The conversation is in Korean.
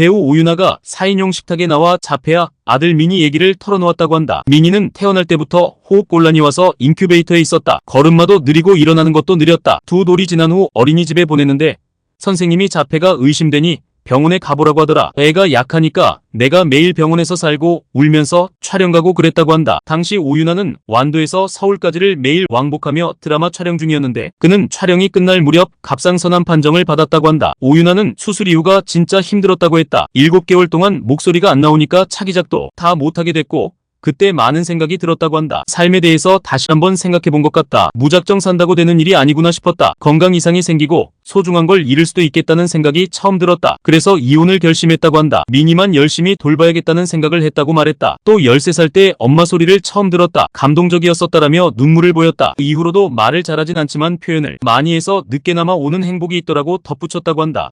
배우 오윤아가 4인용 식탁에 나와 자폐아 아들 미니 얘기를 털어놓았다고 한다. 미니는 태어날 때부터 호흡곤란이 와서 인큐베이터에 있었다. 걸음마도 느리고 일어나는 것도 느렸다. 두 돌이 지난 후 어린이집에 보냈는데 선생님이 자폐가 의심되니 병원에 가보라고 하더라. 애가 약하니까 내가 매일 병원에서 살고 울면서 촬영 가고 그랬다고 한다. 당시 오윤아는 완도에서 서울까지를 매일 왕복하며 드라마 촬영 중이었는데 그는 촬영이 끝날 무렵 갑상선암 판정을 받았다고 한다. 오윤아는 수술 이후가 진짜 힘들었다고 했다. 7개월 동안 목소리가 안 나오니까 차기작도 다 못하게 됐고 그때 많은 생각이 들었다고 한다. 삶에 대해서 다시 한번 생각해 본 것 같다. 무작정 산다고 되는 일이 아니구나 싶었다. 건강 이상이 생기고 소중한 걸 잃을 수도 있겠다는 생각이 처음 들었다. 그래서 이혼을 결심했다고 한다. 미니만 열심히 돌봐야겠다는 생각을 했다고 말했다. 또 13살 때 엄마 소리를 처음 들었다. 감동적이었었다라며 눈물을 보였다. 이후로도 말을 잘하진 않지만 표현을 많이 해서 늦게나마 오는 행복이 있더라고 덧붙였다고 한다.